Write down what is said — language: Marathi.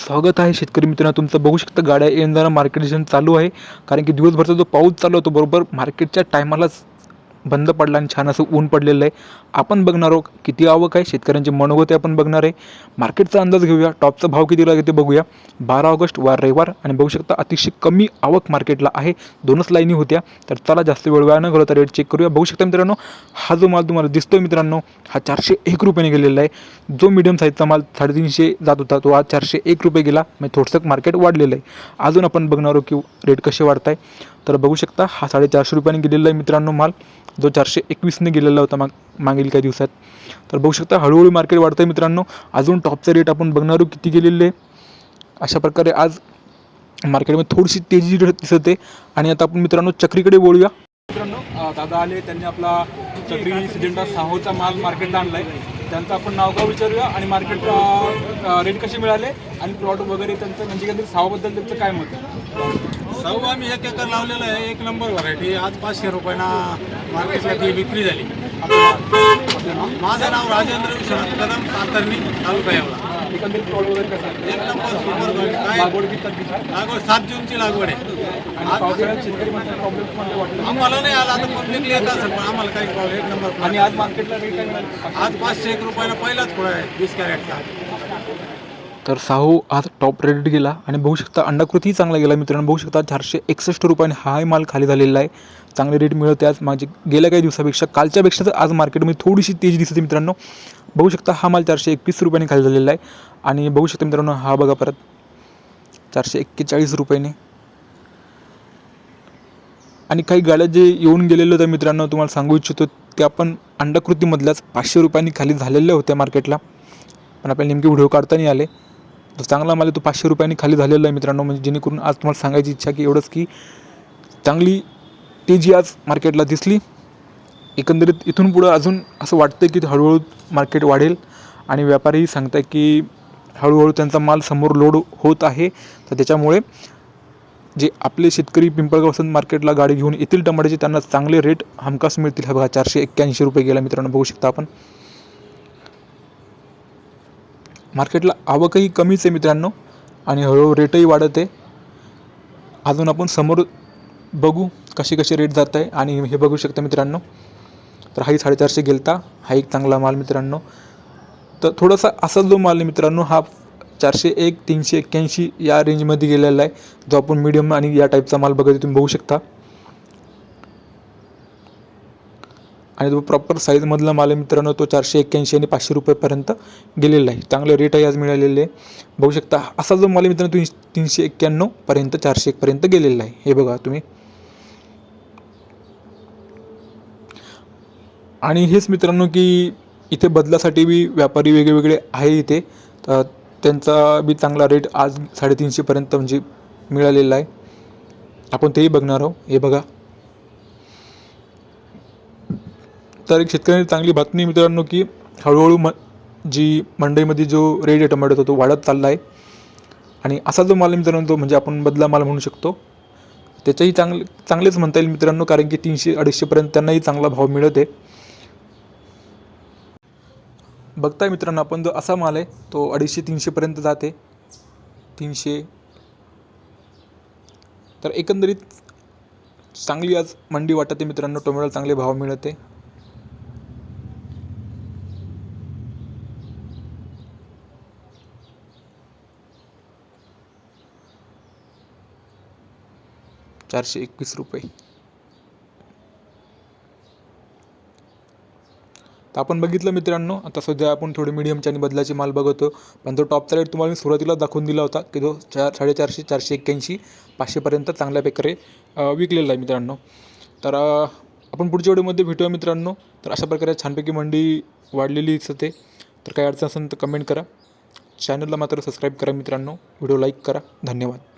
स्वागत आहे शेतकरी मित्रांनो. तुमचं बघू शकता गाड्या येणारा मार्केटेशन चालू आहे. कारण की दिवसभरचा जो पाऊस चालू होतो बरोबर मार्केटच्या टायमालाच बंद पडला आणि छान असं ऊन पडलेलं आहे. आपण बघणार आहोत किती आवक आहे. शेतकऱ्यांची मनोगत आपण बघणार आहे. मार्केटचा अंदाज घेऊया. टॉपचा भाव किती लागेल ते बघूया. बारा ऑगस्ट वार रविवार आणि बघू शकता अतिशय कमी आवक मार्केटला आहे. दोनच लाईनी होत्या. तर चला जास्त वेळ वेळा न घालवता रेट चेक करूया. बघू शकता मित्रांनो हा जो माल तुम्हाला दिसतोय मित्रांनो हा चारशे एक रुपयाने गेलेला आहे. जो मिडियम साईजचा माल साडेतीनशे जात होता तो आज चारशे एक रुपये गेला. म्हणजे थोडंसं मार्केट वाढलेलं आहे. अजून आपण बघणार आहोत की रेट कसे वाढत आहे तर बघू शकता हा साडेचारशे रुपयाने गेलेला आहे मित्रांनो माल. जो चारशे एकवीसने गेलेला होता माग मागील काही दिवसात. तर बघू शकता हळूहळू मार्केट वाढतं आहे मित्रांनो. अजून टॉपचा रेट आपण बघणार आहोत किती गेलेले आहे. अशा प्रकारे आज मार्केटमध्ये थोडीशी तेजी दिसत. आहे आणि आता आपण मित्रांनो चक्रीकडे बोलूया मित्रांनो दादा आले त्यांनी आपला चक्री सिजेंडा साहोचा माल मार्केटला आणलाय. त्यांचं आपण नाव का विचारूया आणि मार्केट रेट कसे मिळाले आणि प्लॉट वगैरे त्यांचं म्हणजे काही सावाबद्दल त्यांचं काय मत आहे साऊ आम्ही एक एकर लावलेलं आहे एक नंबर व्हरायटी आज पाचशे रुपयांना मार्केटला ती विक्री झाली. माझं नाव राजेंद्र विश्वनाथ कदम कातरणी तालुका येवला. एकंदरीत प्लॉट वगैरे कसं आहे एक नंबर सुपर. काय? लागवड किती तारखेची? लागवड सात जूनची लागवड आहे. आणि पावसाळ्यात शेतकरी म्हणतात प्रॉब्लेम कोणते वाटले आम्हाला नाही आला आता पब्लिकली येत असेल पण आम्हाला काही प्रॉब्लेम एक नंबर आणि आज मार्केटला रेट काय मिळाले आज पाचशे एक रुपयाला पहिलाच खुळा आहे वीस कॅरेटचा तर साहू आज टॉप रेट गेला आणि बघू शकता अंडाकृतीही चांगला गेला मित्रांनो. बघू शकता चारशे एकसष्ट रुपयाने हाही माल खाली झालेला आहे. चांगले रेट मिळते आज. माझे गेल्या काही दिवसापेक्षा कालच्यापेक्षा तर आज मार्केटमध्ये थोडीशी तेजी दिसते मित्रांनो. बघू शकता हा माल चारशे एकवीस रुपयाने खाली झालेला आहे. आणि बघू शकता मित्रांनो हा बघा परत. चारशे एक्केचाळीस रुपयाने. आणि काही गाड्या जे येऊन गेलेल्या होत्या मित्रांनो तुम्हाला सांगू इच्छितो त्या पण अंडाकृतीमधल्याच पाचशे रुपयांनी खाली झालेल्या होत्या मार्केटला पण आपल्याला नेमके व्हिडिओ काढता नाही आले. तर चांगला मला तो पाचशे रुपयांनी खाली झालेला आहे मित्रांनो. म्हणजे जेणेकरून आज तुम्हाला सांगायची इच्छा की एवढंच की चांगली तेजी आज मार्केटला दिसली एकंदरीत इथून पुढं अजून असं वाटतं की हळूहळू मार्केट वाढेल. आणि व्यापारीही सांगताय की हळूहळू त्यांचा माल समोर लोड होत आहे. तर त्याच्यामुळे जे आपले शेतकरी पिंपळगाव वसंत मार्केटला गाडी घेऊन येतील टमाट्याचे त्यांना चांगले रेट हमखास मिळतील. हा बघा चारशे एक्क्याऐंशी रुपये गेला मित्रांनो बघू शकता आपण. मार्केटला आवकही कमीच आहे मित्रांनो. आणि हळूहळू रेटही वाढत. आहे अजून आपण समोर बघू कसे कसे रेट जात आहे. आणि हे बघू शकता मित्रांनो. तर हाही साडेचारशे गेलता. हा एक चांगला माल मित्रांनो. तर थोडासा असा जो माल आहे मित्रांनो हा चारशे एक तीनशे एक्क्याऐंशी या रेंजमध्ये गेलेला आहे. जो आपण मीडियम आणि या टाईपचा माल बघत तुम्ही बघू शकता. आणि जो प्रॉपर साईजमधला माल मित्रांनो तो चारशे एक्क्याऐंशी आणि पाचशे रुपयेपर्यंत गेलेला आहे. चांगले रेट आहे आज मिळालेले आहे. बघू शकता असा जो माल मित्रांनो तीन तीनशे एक्क्याण्णवपर्यंत चारशे एकपर्यंत गेलेला आहे. हे बघा तुम्ही. आणि हेच मित्रांनो की इथे बदलासाठी बी व्यापारी वेगवेगळे आहे इथे. तर त्यांचा बी चांगला रेट आज साडेतीनशेपर्यंत म्हणजे मिळालेला आहे. आपण तेही बघणार आहोत. हे बघा. तर एक शेतकऱ्यांनी चांगली बातमी मित्रांनो की हळूहळू म जी मंडईमध्ये जो रेट आहे टोमॅटोचा तो वाढत चालला आहे आणि असा जो माल मित्रांनो तो म्हणजे आपण बदला माल म्हणू शकतो. त्याच्याही चांगले चांगलेच म्हणता येईल मित्रांनो कारण की तीनशे अडीचशेपर्यंत त्यांनाही चांगला भाव मिळत आहे बघताय मित्रांनो आपण जो असा माल आहे तो अडीचशे तीनशेपर्यंत जाते. तीनशे. तर एकंदरीत चांगली आज मंडी वाटत आहे मित्रांनो टोमॅटोला चांगले भाव मिळते. चारशे एकवीस रुपये. तर आपण बघितलं मित्रांनो आता सध्या आपण थोडे मिडियमचे आणि बदलाचे माल बघतो. पण तो टॉपचा रेट तुम्हाला मी सुरुवातीला दाखवून दिला होता की तो चार साडेचारशे चारशे एक्क्याऐंशी पाचशेपर्यंत चांगल्या प्रकारे विकलेला आहे मित्रांनो. तर आपण पुढच्या व्हिडिओमध्ये भेटूया मित्रांनो. तर अशा प्रकारे छानपैकी मंडी वाढलेली दिसते. तर काही अडचण असेल तर कमेंट करा. चॅनलला मात्र सबस्क्राईब करा मित्रांनो. व्हिडिओ लाईक करा. धन्यवाद.